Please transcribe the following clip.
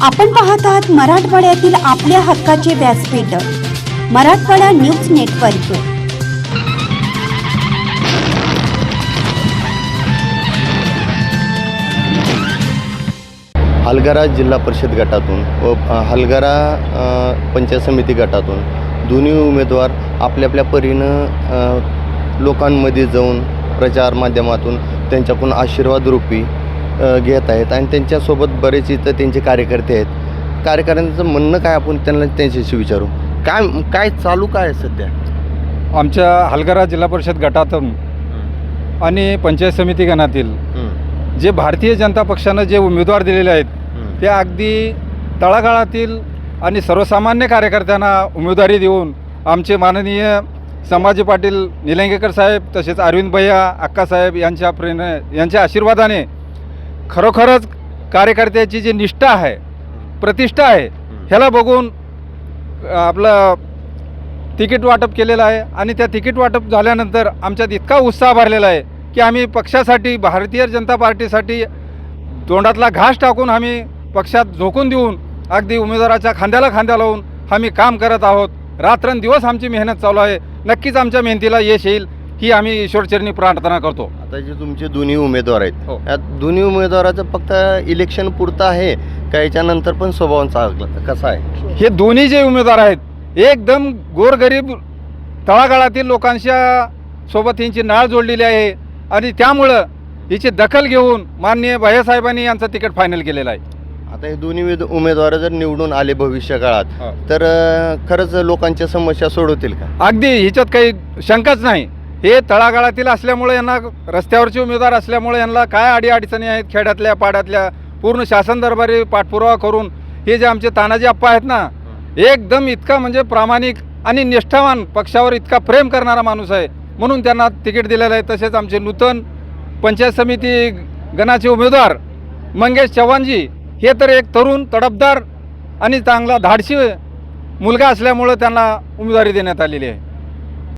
आपण पाहत आहात मराठवाड्यातील आपल्या हक्काचे व्यासपीठ मराठवाडा न्यूज नेटवर्क. हलगरा जिल्हा परिषद गटातून व हलगारा हलगरा पंचायत समिती गटातून दोन्ही उमेदवार आपल्या आपल्या परीनं लोकांमध्ये जाऊन प्रचार माध्यमातून त्यांच्याकडून आशीर्वाद रूपी घेत आहेत आणि त्यांच्यासोबत बरेच इथं त्यांचे कार्यकर्ते आहेत. कार्यकर्त्यांचं म्हणणं काय आपण त्यांना त्यांच्याशी विचारू? काय काय चालू काय आहे सध्या? आमच्या हलगरा जिल्हा परिषद गटातून आणि पंचायत समिती गणातील जे भारतीय जनता पक्षानं जे उमेदवार दिलेले आहेत. ते अगदी तळागाळातील आणि सर्वसामान्य कार्यकर्त्यांना उमेदवारी देऊन आमचे माननीय संभाजी पाटील निलंगेकर साहेब तसेच अरविंद भैया अक्कासाहेब यांच्या प्रेरणे यांच्या आशीर्वादाने खरोखरच कार्यकर्त्याची जी निष्ठा आहे प्रतिष्ठा आहे ह्याला बघून आपलं तिकीट वाटप केलेलं आहे आणि त्या तिकीट वाटप झाल्यानंतर आमच्यात इतका उत्साह भरलेला आहे की आम्ही पक्षासाठी भारतीय जनता पार्टीसाठी तोंडातला घास टाकून आम्ही पक्षात झोकून देऊन अगदी उमेदवाराच्या खांद्याला खांद्या लावून आम्ही काम करत आहोत. रात्रंदिवस आमची मेहनत चालू आहे. नक्कीच आमच्या मेहनतीला यश येईल. ही आम्ही ईश्वरचरणी प्रार्थना करतो. आता जे तुमचे दोन्ही उमेदवार आहेत हो. या दोन्ही उमेदवाराचं फक्त इलेक्शन पुरतं आहे का याच्यानंतर पण स्वभाव चांगला कसा आहे? हे दोन्ही जे उमेदवार आहेत एकदम गोरगरीब तळागाळातील लोकांच्या सोबत यांची नाळ जोडलेली आहे आणि त्यामुळं हिची दखल घेऊन माननीय भैयासाहेबांनी यांचं तिकीट फायनल केलेलं आहे. आता हे दोन्ही उमेद- उमेदवार जर निवडून आले भविष्य काळात हो. तर अं, खरंच लोकांच्या समस्या सोडवतील का? अगदी हिच्यात काही शंकाच नाही. हे तळागाळातील असल्यामुळे यांना रस्त्यावरचे उमेदवार असल्यामुळे यांना काय अडीअडचणी आहेत खेड्यातल्या पाड्यातल्या? पूर्ण शासन दरबारी पाठपुरावा करून हे जे आमचे तानाजी आप्पा आहेत ना एकदम इतका म्हणजे प्रामाणिक आणि निष्ठावान पक्षावर इतका प्रेम करणारा माणूस आहे. म्हणून त्यांना तिकीट दिलेलं आहे. तसेच आमचे नूतन पंचायत समिती गणाचे उमेदवार मंगेश चव्हाणजी हे तर एक तरुण तडफदार आणि चांगला धाडशी मुलगा असल्यामुळं त्यांना उमेदवारी देण्यात आलेली आहे.